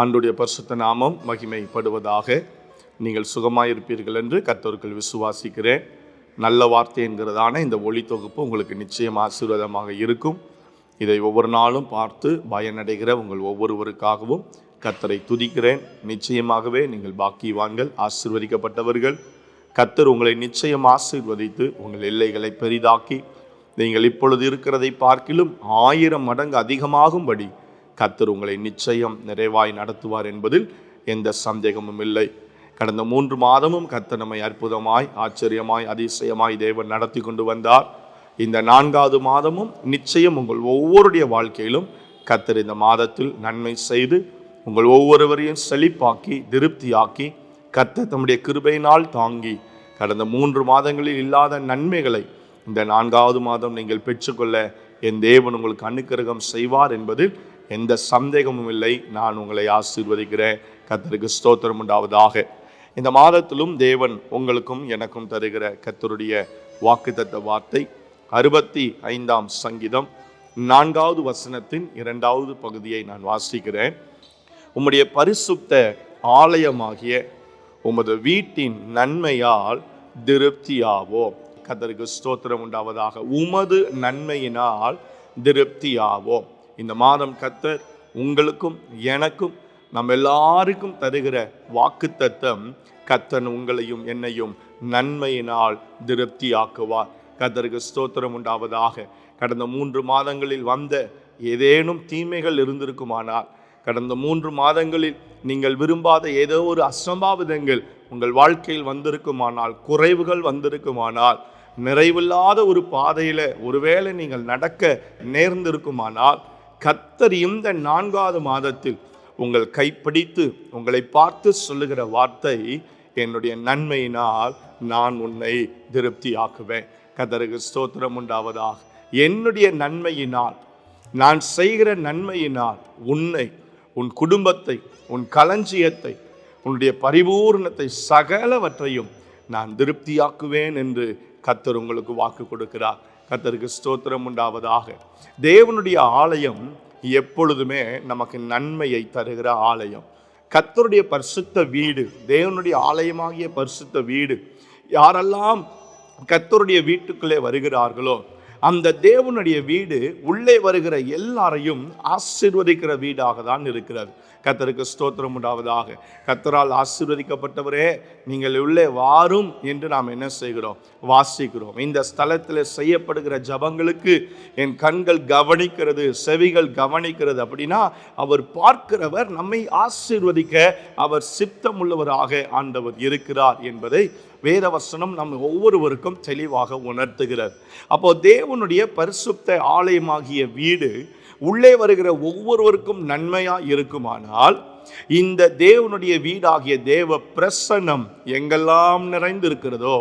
ஆண்டுடைய பரிசுத்த நாமம் மகிமைப்படுவதாக நீங்கள் சுகமாயிருப்பீர்கள் என்று கர்த்தருக்குள் விசுவாசிக்கிறேன். நல்ல வார்த்தை என்கிறதான இந்த ஒளி தொகுப்பு உங்களுக்கு நிச்சயம் ஆசீர்வாதமாக இருக்கும். இதை ஒவ்வொரு நாளும் பார்த்து பயனடைகிற உங்கள் ஒவ்வொருவருக்காகவும் கத்தரை துதிக்கிறேன். நிச்சயமாகவே நீங்கள் பாக்கியவான்கள் ஆசீர்வதிக்கப்பட்டவர்கள். கத்தர் உங்களை நிச்சயம் ஆசீர்வதித்து உங்கள் எல்லைகளை பெரிதாக்கி நீங்கள் இப்பொழுது இருக்கிறதை பார்க்கிலும் ஆயிரம் மடங்கு அதிகமாகும்படி கத்தர் உங்களை நிச்சயம் நிறைவாய் நடத்துவார் என்பதில் எந்த சந்தேகமும் இல்லை. கடந்த மூன்று மாதமும் கத்தர் நம்மை அற்புதமாய் ஆச்சரியமாய் அதிசயமாய் தேவன் நடத்தி கொண்டு வந்தார். இந்த நான்காவது மாதமும் நிச்சயம் உங்கள் ஒவ்வொருடைய வாழ்க்கையிலும் கத்தர் இந்த மாதத்தில் நன்மை செய்து உங்கள் ஒவ்வொருவரையும் செழிப்பாக்கி திருப்தியாக்கி கத்தர் தம்முடைய கிருபையினால் தாங்கி கடந்த மூன்று மாதங்களில் இல்லாத நன்மைகளை இந்த நான்காவது மாதம் நீங்கள் பெற்றுக்கொள்ள என் தேவன் உங்களுக்கு அனுக்கிரகம் செய்வார் என்பதில் எந்த சந்தேகமும் இல்லை. நான் உங்களை ஆசீர்வதிக்கிறேன். கத்தருக்கு ஸ்தோத்திரம் உண்டாவதாக. இந்த மாதத்திலும் தேவன் உங்களுக்கும் எனக்கும் தருகிற கத்தருடைய வாக்குத்தத்த வார்த்தை. அறுபத்தி ஐந்தாம் சங்கீதம் நான்காவது வசனத்தின் இரண்டாவது பகுதியை நான் வாசிக்கிறேன். உம்முடைய பரிசுத்த ஆலயமாகிய உமது வீட்டின் நன்மையால் திருப்தியாவோம் கத்தருக்கு ஸ்தோத்திரம் உண்டாவதாக. உமது நன்மையினால் திருப்தியாவோம் இந்த மாதம் கத்தர் உங்களுக்கும் எனக்கும் நம்ம எல்லாருக்கும் தருகிற வாக்குத்தத்தம் கத்தன் உங்களையும் என்னையும் நன்மையினால் திருப்தியாக்குவார். கத்தருக்கு ஸ்தோத்திரம் உண்டாவதாக. கடந்த மூன்று மாதங்களில் வந்த ஏதேனும் தீமைகள் இருந்திருக்குமானால் கடந்த மூன்று மாதங்களில் நீங்கள் விரும்பாத ஏதோ ஒரு அசம்பாவிதங்கள் உங்கள் வாழ்க்கையில் வந்திருக்குமானால் குறைவுகள் வந்திருக்குமானால் நிறைவில்லாத ஒரு பாதையில் ஒருவேளை நீங்கள் நடக்க நேர்ந்திருக்குமானால் கத்தர் இந்த நான்காவது மாதத்தில் உங்கள் கைப்பிடித்து உங்களை பார்த்து சொல்லுகிற வார்த்தை என்னுடைய நன்மையினால் நான் உன்னை திருப்தியாக்குவேன். கதருக்கு ஸ்தோத்திரம் உண்டாவதாக. என்னுடைய நன்மையினால் நான் செய்கிற நன்மையினால் உன்னை உன் குடும்பத்தை உன் களஞ்சியத்தை உன்னுடைய பரிபூர்ணத்தை சகலவற்றையும் நான் திருப்தியாக்குவேன் என்று கத்தர் உங்களுக்கு வாக்கு கொடுக்கிறார். கத்தருக்கு ஸ்தோத்திரம் உண்டாவதாக. தேவனுடைய ஆலயம் எப்பொழுதுமே நமக்கு நன்மையை தருகிற ஆலயம். கத்தருடைய பரிசுத்த வீடு தேவனுடைய ஆலயமாகிய பரிசுத்த வீடு யாரெல்லாம் கத்தருடைய வீட்டுக்குள்ளே வருகிறார்களோ அந்த தேவனுடைய வீடு உள்ளே வருகிற எல்லாரையும் ஆசிர்வதிக்கிற வீடாக தான் இருக்கிறது. கத்தருக்கு ஸ்தோத்திரம் உண்டாவதாக. கத்தரால் ஆசீர்வதிக்கப்பட்டவரே நீங்கள் உள்ளே வாரும் என்று நாம் என்ன செய்கிறோம்? வாசிக்கிறோம். இந்த ஸ்தலத்தில் செய்யப்படுகிற ஜபங்களுக்கு என் கண்கள் கவனிக்கிறது செவிகள் கவனிக்கிறது அப்படின்னா அவர் பார்க்கிறவர் நம்மை ஆசீர்வதிக்க அவர் சித்தம் உள்ளவராக ஆண்டவர் இருக்கிறார் என்பதை வேதவசனம் நம்ம ஒவ்வொருவருக்கும் தெளிவாக உணர்த்துகிறது அப்போ தேவனுடைய பரிசுத்த ஆலயமாகிய வீடு உள்ளே வருகிற ஒவ்வொருவருக்கும் நன்மையாக இருக்குமானால் இந்த தேவனுடைய வீடாகிய தேவ பிரசன்னம் எங்கெல்லாம் நிறைந்திருக்கிறதோ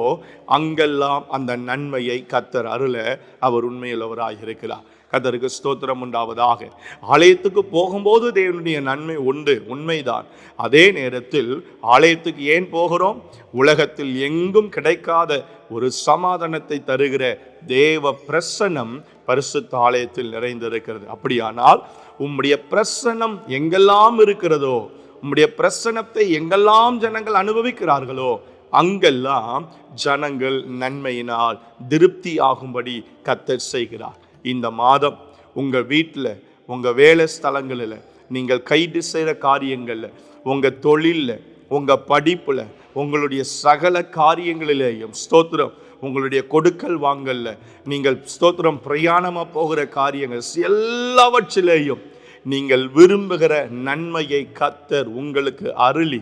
அங்கெல்லாம் அந்த நன்மையை கத்தர் அருள அவர் உண்மையுள்ளவராக இருக்கிறார். கத்தருக்கு ஸ்தோத்திரம் உண்டாவதாக. ஆலயத்துக்கு போகும்போது தேவனுடைய நன்மை உண்டு உண்மைதான். அதே நேரத்தில் ஆலயத்துக்கு ஏன் போகிறோம்? உலகத்தில் எங்கும் கிடைக்காத ஒரு சமாதானத்தை தருகிற தேவ பிரசனம் பரிசுத்த ஆலயத்தில் நிறைந்திருக்கிறது. அப்படியானால் உம்முடைய பிரசனம் எங்கெல்லாம் இருக்கிறதோ உம்முடைய பிரசனத்தை எங்கெல்லாம் ஜனங்கள் அனுபவிக்கிறார்களோ அங்கெல்லாம் ஜனங்கள் நன்மையினால் திருப்தி ஆகும்படி கத்தர் செய்கிறார். இந்த மாதம் உங்கள் வீட்டில் உங்கள் வேலை ஸ்தலங்களில் நீங்கள் கைது செய்கிற காரியங்களில் உங்கள் தொழிலில் உங்கள் படிப்பில் உங்களுடைய சகல காரியங்களிலேயும் ஸ்தோத்திரம். உங்களுடைய கொடுக்கல் வாங்கல்ல. நீங்கள் ஸ்தோத்திரம் பிரயாணமாக போகிற காரியங்கள் எல்லாவற்றிலேயும் நீங்கள் விரும்புகிற நன்மையை கத்தர் உங்களுக்கு அருளி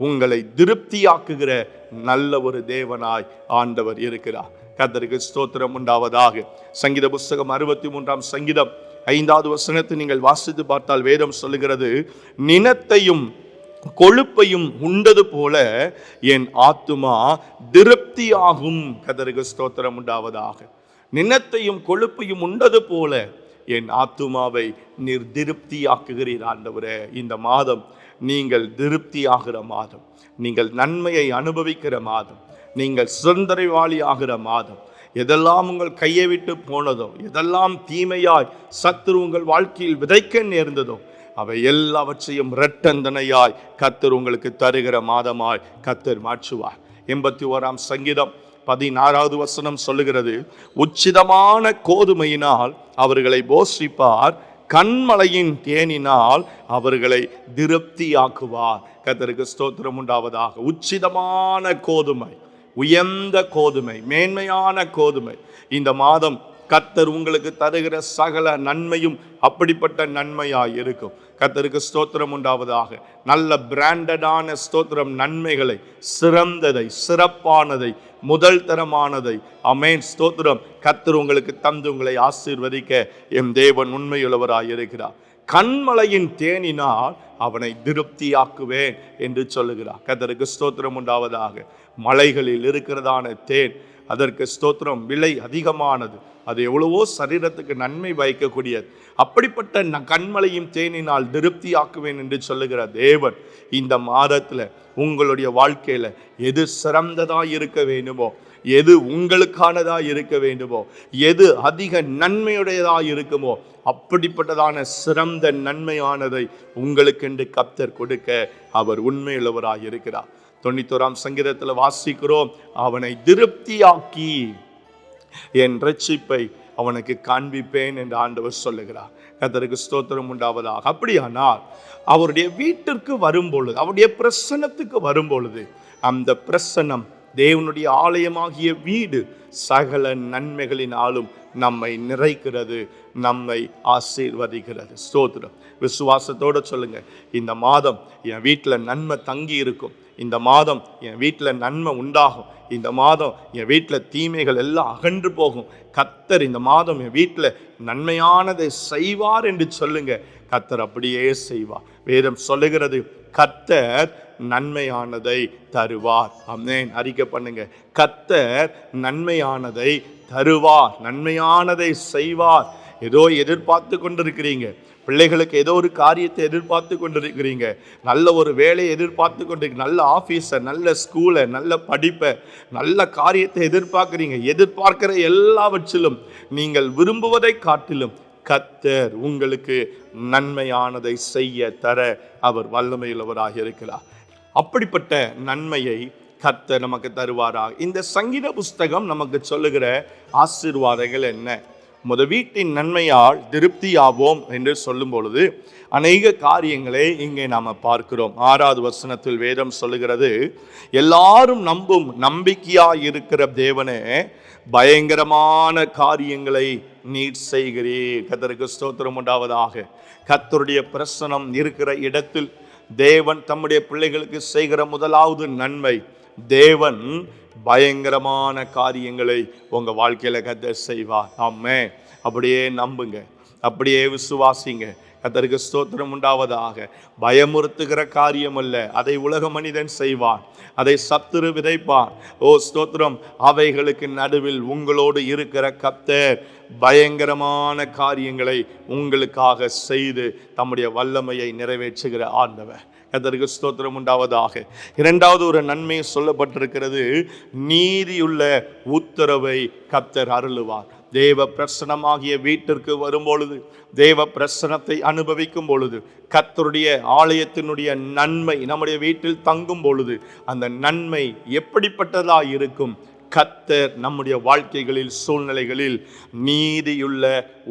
உங்களை திருப்தியாக்குகிற நல்ல ஒரு தேவனாய் ஆண்டவர் இருக்கிறார். கத்தருக்கு ஸ்தோத்திரம் உண்டாவதாக. சங்கீத புஸ்தகம் அறுபத்தி மூன்றாம் சங்கீதம் ஐந்தாவது வசனத்தை நீங்கள் வாசித்து பார்த்தால் வேதம் சொல்லுகிறது நினத்தையும் கொழுப்பையும் உண்டது போல என் ஆத்துமா திருப்தியாகும். கதருக்கு ஸ்தோத்திரம் உண்டாவதாக. நினத்தையும் கொழுப்பையும் உண்டது போல என் ஆத்துமாவை நீர் திருப்தியாக்குகிறீர் ஆண்டவரே. இந்த மாதம் நீங்கள் திருப்தியாகிற மாதம். நீங்கள் நன்மையை அனுபவிக்கிற மாதம். நீங்கள் சுதந்திரவாளி ஆகிற மாதம். எதெல்லாம் உங்கள் கையை விட்டு போனதோ எதெல்லாம் தீமையாய் சத்துரு உங்கள் வாழ்க்கையில் விதைக்க நேர்ந்ததோ அவை எல்லாவற்றையும் இரட்டந்தனையாய் கத்தர் உங்களுக்கு தருகிற மாதமாய் கத்தர் மாற்றுவார். எண்பத்தி ஓராம் சங்கீதம் பதினாறாவது வசனம் சொல்லுகிறது உச்சிதமான கோதுமையினால் அவர்களை போஷிப்பார் கண்மலையின் தேனினால் அவர்களை திருப்தியாக்குவார். கத்தருக்கு ஸ்தோத்திரம் உண்டாவதாக. உச்சிதமான கோதுமை உயர்ந்த கோதுமை மேன்மையான கோதுமை. இந்த மாதம் கத்தர் உங்களுக்கு தருகிற சகல நன்மையும் அப்படிப்பட்ட நன்மையாக இருக்கும் கத்தருக்கு ஸ்தோத்திரம் உண்டாவதாக. நல்ல பிராண்டடான ஸ்தோத்திரம் நன்மைகளை சிறந்ததை சிறப்பானதை முதல் தரமானதை. அமேன் ஸ்தோத்திரம். கத்தர் உங்களுக்கு தந்து உங்களை ஆசீர்வதிக்க எம் தேவன் உண்மையுள்ளவராக இருக்கிறார் கண்மலையின் தேனினால் அவனை திருப்தியாக்குவேன் என்று சொல்லுகிறார். கத்தருக்கு ஸ்தோத்திரம் உண்டாவதாக. மலைகளில் இருக்கிறதான தேன் அதற்கு ஸ்தோத்திரம். விலை அதிகமானது. அது எவ்வளவோ சரீரத்துக்கு நன்மை வைக்கக்கூடியது அப்படிப்பட்ட ந- கண்மலையும் தேனினால் திருப்தியாக்குவேன் என்று சொல்லுகிற தேவன் இந்த மாதத்துல உங்களுடைய வாழ்க்கையில எது சிறந்ததாக இருக்க வேண்டுமோ எது உங்களுக்கானதா இருக்க வேண்டுமோ எது அதிக நன்மையுடையதா இருக்குமோ அப்படிப்பட்டதான சிறந்த நன்மையானதை உங்களுக்கென்று கப்தர் கொடுக்க அவர் உண்மையுள்ளவராக இருக்கிறார் தொண்ணூத்தோராம் சங்கீதத்தில் வாசிக்கிறோம் அவனை திருப்தியாக்கி என் ரட்சிப்பை அவனுக்கு காண்பிப்பேன் என்று ஆண்டவர் சொல்லுகிறார். கத்தருக்கு ஸ்தோத்திரம் உண்டாவதாக. அப்படியானால் அவருடைய வீட்டிற்கு வரும் பொழுது அவருடைய பிரசன்னத்துக்கு வரும் பொழுது அந்த பிரசன்னம் தேவனுடைய ஆலயமாகிய வீடு சகல நன்மைகளினாலும் நம்மை நிறைக்கிறது நம்மை ஆசீர்வதிக்கிறது. ஸ்தோத்திரம். விசுவாசத்தோடு சொல்லுங்க இந்த மாதம் என் வீட்டில் நன்மை தங்கி இருக்கும் இந்த மாதம் என் வீட்டில் நன்மை உண்டாகும். இந்த மாதம் என் வீட்டில் தீமைகள் எல்லாம் அகன்று போகும். கத்தர் இந்த மாதம் என் வீட்டில் நன்மையானதை செய்வார் என்று சொல்லுங்க. கத்தர் அப்படியே செய்வார். வேதம் சொல்லுகிறது கத்தர் நன்மையானதை தருவார். அம்மேன் அறிக்கை பண்ணுங்க. கத்தர் நன்மையானதை தருவார். நன்மையானதை செய்வார். ஏதோ எதிர்பார்த்து கொண்டிருக்கிறீங்க. பிள்ளைகளுக்கு ஏதோ ஒரு காரியத்தை எதிர்பார்த்து கொண்டிருக்கிறீங்க. நல்ல ஒரு வேலையை எதிர்பார்த்து கொண்டிருக்கீங்க நல்ல ஆஃபீஸை நல்ல ஸ்கூலை நல்ல படிப்பை நல்ல காரியத்தை எதிர்பார்க்குறீங்க. எதிர்பார்க்கிற எல்லாவற்றிலும் நீங்கள் விரும்புவதை காட்டிலும் கத்தர் உங்களுக்கு நன்மையானதை செய்ய தர அவர் வல்லமையுள்ளவராக இருக்கிறார். அப்படிப்பட்ட நன்மையை கத்தர் நமக்கு தருவாராக இந்த சங்கீத புஸ்தகம் நமக்கு சொல்லுகிற ஆசீர்வாதங்கள் என்ன? முத வீட்டின் நன்மையால் திருப்தியாவோம் என்று சொல்லும் பொழுது அநேக காரியங்களை இங்கே நாம் பார்க்கிறோம். ஆறாவது வசனத்தில் வேதம் சொல்லுகிறது எல்லாரும் நம்பும் நம்பிக்கையாக இருக்கிற தேவனே பயங்கரமான காரியங்களை நீர் செய்கிறீர். கத்தருக்கு ஸ்தோத்திரம் உண்டாவதாக. கத்தருடைய பிரசனம் இருக்கிற இடத்தில் தேவன் தம்முடைய பிள்ளைகளுக்கு செய்கிற முதலாவது நன்மை தேவன் பயங்கரமான காரியங்களை உங்கள் வாழ்க்கையில் கத்த செய்வார். ஆமே அப்படியே நம்புங்க. அப்படியே விசுவாசிங்க. கத்தருக்கு ஸ்தோத்திரம் உண்டாவதாக. பயமுறுத்துகிற காரியம் அல்ல. அதை உலக மனிதன் செய்வான். அதை சத்துரு விதைப்பான். ஓ ஸ்தோத்திரம். அவைகளுக்கு நடுவில் உங்களோடு இருக்கிற கத்தர் பயங்கரமான காரியங்களை உங்களுக்காக செய்து தம்முடைய வல்லமையை நிறைவேற்றுகிற ஆண்டவர். கத்தருக்கு ஸ்தோத்திரம் உண்டாவதாக. இரண்டாவது ஒரு நன்மை சொல்லப்பட்டிருக்கிறது நீதியுள்ள உத்தரவை கத்தர் அருளுவார். தேவ பிரசனமாகிய வீட்டிற்கு வரும்பொழுது தேவ பிரசனத்தை அனுபவிக்கும் பொழுது கத்தருடைய ஆலயத்தினுடைய நன்மை நம்முடைய வீட்டில் தங்கும் பொழுது அந்த நன்மை எப்படிப்பட்டதாக இருக்கும்? கத்தர் நம்முடைய வாழ்க்கைகளில் சூழ்நிலைகளில் நீதியுள்ள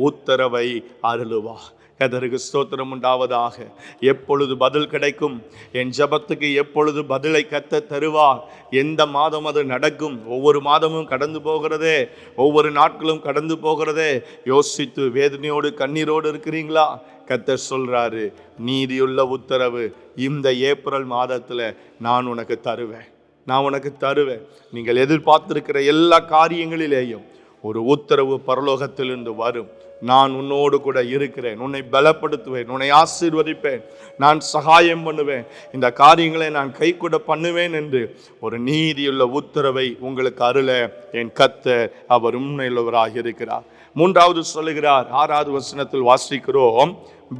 உத்தரவை அருளுவார். கதருக்கு ஸ்தோத்திரம் உண்டாவதாக. எப்பொழுது பதில் கிடைக்கும்? என் ஜெபத்துக்கு எப்பொழுது பதிலை கத்த தருவார்? எந்த மாதம் அது நடக்கும்? ஒவ்வொரு மாதமும் கடந்து போகிறதே? ஒவ்வொரு நாட்களும் கடந்து போகிறதே? யோசித்து வேதனையோடு கண்ணீரோடு இருக்கிறீங்களா? கத்தர் சொல்றாரு நீதியுள்ள உத்தரவு இந்த ஏப்ரல் மாதத்தில் நான் உனக்கு தருவேன். நான் உனக்கு தருவேன். நீங்கள் எதிர்பார்த்திருக்கிற எல்லா காரியங்களிலேயும் ஒரு உத்தரவு பரலோகத்திலிருந்து வரும். நான் உன்னோடு கூட இருக்கிறேன். உன்னை பலப்படுத்துவேன். உன்னை ஆசீர்வதிப்பேன். நான் சகாயம் பண்ணுவேன். இந்த காரியங்களை நான் கைகூட பண்ணுவேன் என்று ஒரு நீதியுள்ள உத்தரவை உங்களுக்கு அருள என் கத்தர் அவர் உண்மையுள்ளவராக இருக்கிறார். மூன்றாவது சொல்லுகிறார். ஆறாவது வசனத்தில் வாசிக்கிறோம்.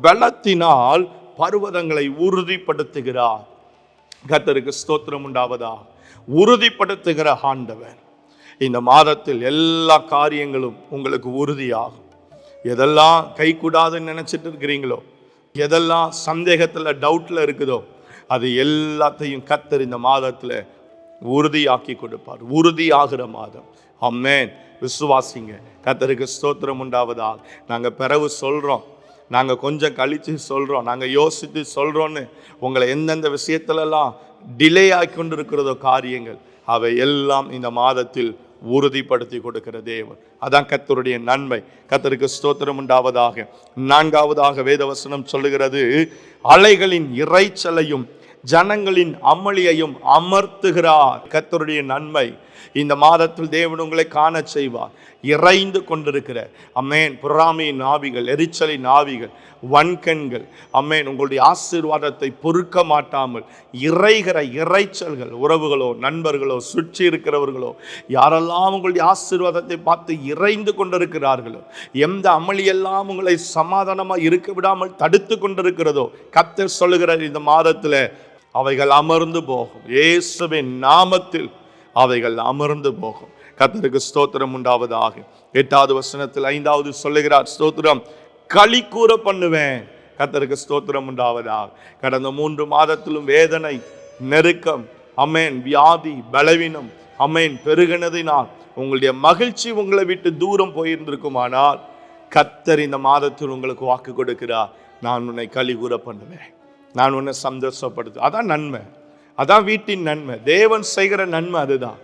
பலத்தினால் பர்வதங்களை உறுதிப்படுத்துகிறார். கத்தருக்கு ஸ்தோத்திரம் உண்டாவதா? உறுதிப்படுத்துகிற ஆண்டவர். இந்த மாதத்தில் எல்லா காரியங்களும் உங்களுக்கு உறுதியாகும். எதெல்லாம் கைகூடாதுன்னு நினச்சிட்டு இருக்கிறீங்களோ எதெல்லாம் சந்தேகத்தில் டவுட்டில் இருக்குதோ அது எல்லாத்தையும் கத்தர் இந்த மாதத்தில் உறுதியாக்கி கொடுப்பார். உறுதியாகிற மாதம். அம்மேன் விசுவாசிங்க. கத்தருக்கு ஸ்தோத்திரம் உண்டாவதால். நாங்கள் பிறவு சொல்கிறோம் நாங்கள் கொஞ்சம் கழித்து சொல்கிறோம் நாங்கள் யோசித்து சொல்கிறோன்னு உங்களை எந்தெந்த விஷயத்துலலாம் டிலே ஆகி கொண்டு இருக்கிறதோ காரியங்கள் அவை எல்லாம் இந்த மாதத்தில் உறுதிப்படுத்தி கொடுக்கிற தேவன். அதான் கத்தருடைய நன்மை. கத்தருக்கு ஸ்தோத்திரம் உண்டாவதாக. நான்காவதாக வேதவசனம் சொல்லுகிறது அலைகளின் இறைச்சலையும் ஜனங்களின் அமளியையும் அமர்த்துகிறார். கத்தருடைய நன்மை இந்த மாதத்தில் தேவன் உங்களை காண செய்வார். இறைந்து கொண்டிருக்கிற அம்மேன் புறாமையின் நாவிகள் எரிச்சலின் நாவிகள் வன்கண்கள் அம்மேன் உங்களுடைய ஆசீர்வாதத்தை பொறுக்க மாட்டாமல் இறைகிற இறைச்சல்கள் உறவுகளோ நண்பர்களோ சுற்றி இருக்கிறவர்களோ யாரெல்லாம் உங்களுடைய ஆசீர்வாதத்தை பார்த்து இறைந்து கொண்டிருக்கிறார்களோ எந்த அமளியெல்லாம் உங்களை சமாதானமாக இருக்க விடாமல் தடுத்து கொண்டிருக்கிறதோ கத்தர் சொல்லுகிறார் இந்த மாதத்தில் அவைகள் அமர்ந்து போகும். இயேசுவின் நாமத்தில் அவைகள் அமர்ந்து போகும். கத்தருக்கு ஸ்தோத்திரம் உண்டாவதாக. எட்டாவது வசனத்தில் ஐந்தாவது சொல்லுகிறார் ஸ்தோத்திரம் களி கூற பண்ணுவேன். கத்தருக்கு ஸ்தோத்திரம் உண்டாவதாக. கடந்த மூன்று மாதத்திலும் வேதனை நெருக்கம் அமேன் வியாதி பலவீனம் அமேன் பெருகினதினால் உங்களுடைய மகிழ்ச்சி உங்களை விட்டு தூரம் போயிருந்திருக்குமானால் கத்தர் இந்த மாதத்தில் உங்களுக்கு வாக்கு கொடுக்கிறார். நான் உன்னை களி கூற பண்ணுவேன். நான் உன்னை சந்தோஷப்படுத்து. அதான் நன்மை. அதான் வீட்டின் நன்மை. தேவன் செய்கிற நன்மை அதுதான்.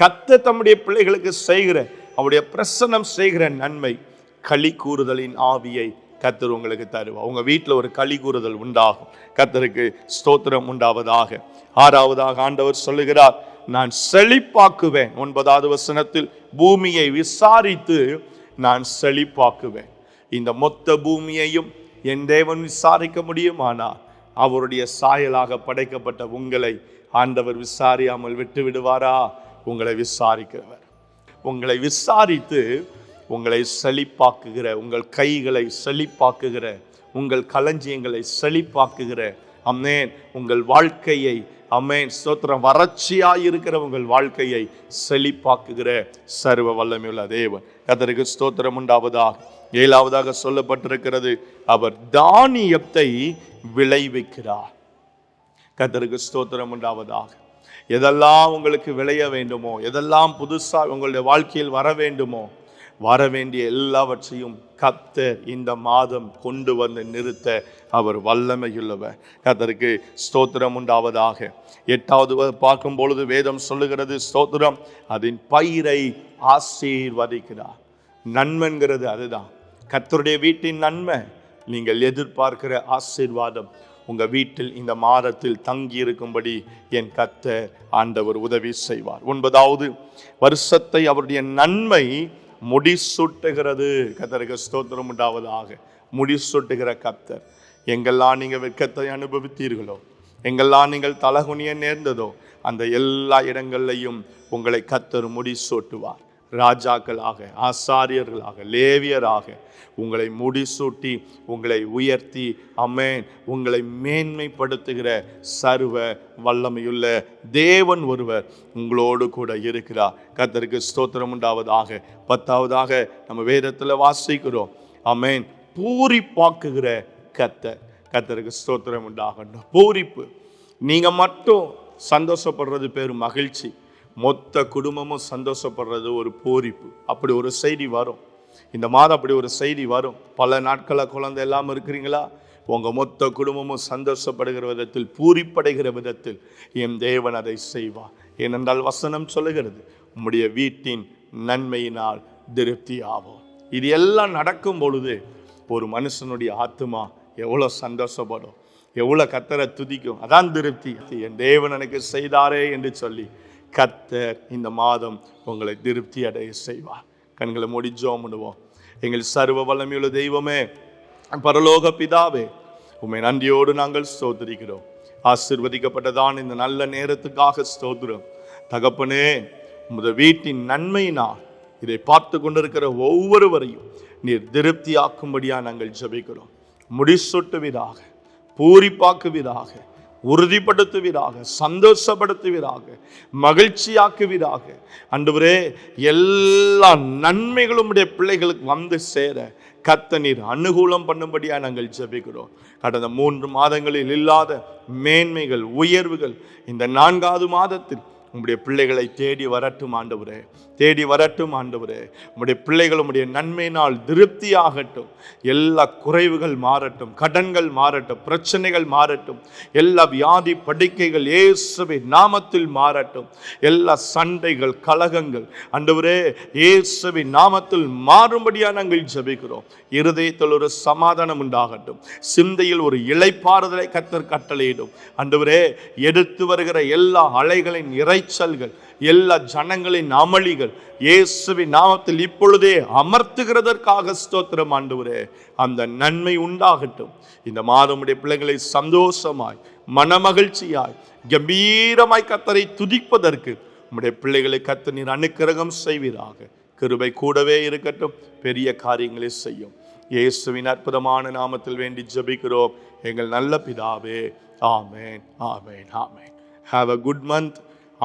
கத்த தம்முடைய பிள்ளைகளுக்கு செய்கிற அவருடைய பிரசனம் செய்கிற நன்மை களி கூறுதலின் ஆவியை கத்தர் உங்களுக்கு தருவா உங்கள் வீட்டில் ஒரு களி கூறுதல் உண்டாகும். கத்தருக்கு ஸ்தோத்திரம் உண்டாவதாக. ஆறாவதாக ஆண்டவர் சொல்லுகிறார் நான் செழிப்பாக்குவேன். ஒன்பதாவது வசனத்தில் பூமியை விசாரித்து நான் செழிப்பாக்குவேன். இந்த மொத்த பூமியையும் என் தேவன் விசாரிக்க முடியுமானால் அவருடைய சாயலாக படைக்கப்பட்ட உங்களை ஆண்டவர் விசாரியாமல் விட்டு விடுவாரா? உங்களை விசாரிக்கிறவர். உங்களை விசாரித்து உங்களை செழிப்பாக்குகிற உங்கள் கைகளை செழிப்பாக்குகிற உங்கள் களஞ்சியங்களை செழிப்பாக்குகிற அம்மேன் உங்கள் வாழ்க்கையை அம்மேன் ஸ்தோத்திரம் வறட்சியாக இருக்கிற உங்கள் வாழ்க்கையை செழிப்பாக்குகிற சர்வ வல்லமையுள்ள தேவன். கதருக்கு ஸ்தோத்திரம் உண்டாவதாக. ஏழாவதாக சொல்லப்பட்டிருக்கிறது. அவர் தானியத்தை விளைவிக்கிறார். கத்தருக்கு ஸ்தோத்திரம் உண்டாவதாக. எதெல்லாம் உங்களுக்கு விளைய வேண்டுமோ எதெல்லாம் புதுசாக உங்களுடைய வாழ்க்கையில் வர வேண்டுமோ வர வேண்டிய எல்லாவற்றையும் கத்தர் இந்த மாதம் கொண்டு வந்து நிறுத்த அவர் வல்லமையுள்ளவர். கத்தருக்கு ஸ்தோத்திரம் உண்டாவதாக. எட்டாவது பார்க்கும் பொழுது வேதம் சொல்லுகிறது ஸ்தோத்திரம் அதன் பயிரை ஆசீர்வதிக்கிறார். நன்மைங்கிறது அதுதான். கத்தருடைய வீட்டின் நன்மை நீங்கள் எதிர்பார்க்கிற ஆசீர்வாதம் உங்கள் வீட்டில் இந்த மாதத்தில் தங்கி இருக்கும்படி என் கத்த ஆண்டவர் உதவி செய்வார். ஒன்பதாவது வருஷத்தை அவருடைய நன்மை முடிசூட்டுகிறது. கத்தருக்கு ஸ்தோத்திரம் உண்டாவதாக. முடிசூட்டுகிற கத்தர் எங்கெல்லாம் நீங்கள் வெட்கத்தை அனுபவித்தீர்களோ எங்கெல்லாம் நீங்கள் தலகுனிய நேர்ந்ததோ அந்த எல்லா இடங்கள்லையும் உங்களை கத்தர் முடிசூட்டுவார். ராஜாக்களாக ஆசாரியர்களாக லேவியராக உங்களை முடிசூட்டி உங்களை உயர்த்தி அமேன் உங்களை மேன்மைப்படுத்துகிற சர்வ வல்லமையுள்ள தேவன் ஒருவர் உங்களோடு கூட இருக்கிறார். கர்த்தருக்கு ஸ்தோத்திரம் உண்டாவதாக. பத்தாவதாக நம்ம வேதத்தில் வாசிக்கிறோம். அமேன். பூரிப்பாக்குகிற கத்த கத்தருக்கு ஸ்தோத்திரம் உண்டாகணும் பூரிப்பு. நீங்கள் மட்டும் சந்தோஷப்படுறது பேர் மகிழ்ச்சி. மொத்த குடும்பமும் சந்தோஷப்படுறது ஒரு பூரிப்பு. அப்படி ஒரு செய்தி வரும். இந்த மாதம் அப்படி ஒரு செய்தி வரும். பல நாட்களாக குழந்தை இல்லாமல் இருக்கிறீங்களா? உங்கள் மொத்த குடும்பமும் சந்தோஷப்படுகிற விதத்தில் பூரிப்படைகிற விதத்தில் என் தேவன் அதை செய்வார். ஏனென்றால் வசனம் சொல்லுகிறது உம்முடைய வீட்டின் நன்மையினால் திருப்தி ஆகும் இது எல்லாம் நடக்கும் பொழுது ஒரு மனுஷனுடைய ஆத்துமா எவ்வளோ சந்தோஷப்படும் எவ்வளோ கத்தரை துதிக்கும். அதான் திருப்தி. என் தேவன் எனக்கு செய்தாரே என்று சொல்லி கத்தர் இந்த மாதம் உங்களை திருப்தி அடைய செய்வார். கண்களை மூடி ஜோம் பண்ணுவோம். எங்கள் சர்வ வல்லமையுள்ள தெய்வமே பரலோக பிதாவே உண்மை நன்றியோடு நாங்கள் ஸ்தோத்திரிக்கிறோம். ஆசிர்வதிக்கப்பட்டதான் இந்த நல்ல நேரத்துக்காக ஸ்தோத்திரம். தகப்பனே உமது வீட்டின் நன்மையினால் இதை பார்த்து கொண்டிருக்கிற ஒவ்வொருவரையும் நீர் திருப்தியாக்கும்படியா நாங்கள் ஜெபிக்கிறோம். முடிசூட்டுவீராக பூரிப்பாக்குவீராக உறுதிப்படுத்துவீராக சந்தோஷப்படுத்துவீராக மகிழ்ச்சியாக்குவீராக. அன்றுவரே எல்லா நன்மைகளும் உடைய பிள்ளைகளுக்கு வந்து சேர கத்த நீர் அனுகூலம் பண்ணும்படியாக நாங்கள் ஜபிக்கிறோம். கடந்த மூன்று மாதங்களில் இல்லாத மேன்மைகள் உயர்வுகள் இந்த நான்காவது மாதத்தில் உங்களுடைய பிள்ளைகளை தேடி வரட்டும் ஆண்டவரே. தேடி வரட்டும் ஆண்டவரே. உங்களுடைய பிள்ளைகள் உம்முடைய நன்மையினால் திருப்தியாகட்டும். எல்லா குறைவுகள் மாறட்டும் கடன்கள் மாறட்டும் பிரச்சனைகள் மாறட்டும். எல்லா வியாதி படுக்கைகள் இயேசுவை நாமத்தில் மாறட்டும். எல்லா சண்டைகள் கலகங்கள் ஆண்டவரே இயேசுவை நாமத்தில் மாறும்படியாக நாங்கள் ஜபிக்கிறோம். இருதயத்தில் ஒரு சமாதானம் உண்டாகட்டும். சிந்தையில் ஒரு இளைப்பாறுதலை கத்தர் கட்டளையிடும். ஆண்டவரே எடுத்து வருகிற எல்லா அலைகளின் இரைச்சல்கள் எல்லா ஜனங்களின் அமளிகள் இயேசுவின் நாமத்தில் இப்பொழுதே அமர்த்துகிறதற்காக ஸ்தோத்திரம் ஆண்டவரே. அந்த நன்மை உண்டாகட்டும். இந்த மாதமுடைய பிள்ளைகளை சந்தோஷமாய் மனமகிழ்ச்சியாய் கம்பீரமாய் கத்தரை துதிப்பதற்கு உம்முடைய பிள்ளைகளை கத்த நீர் அனுக்கிரகம் செய்வீராக. கிருபை கூடவே இருக்கட்டும். பெரிய காரியங்களை செய்யும். இயேசுவின் அற்புதமான நாமத்தில் வேண்டி ஜபிக்கிறோம். எங்கள் நல்ல பிதாவே amen amen amen. Have a good month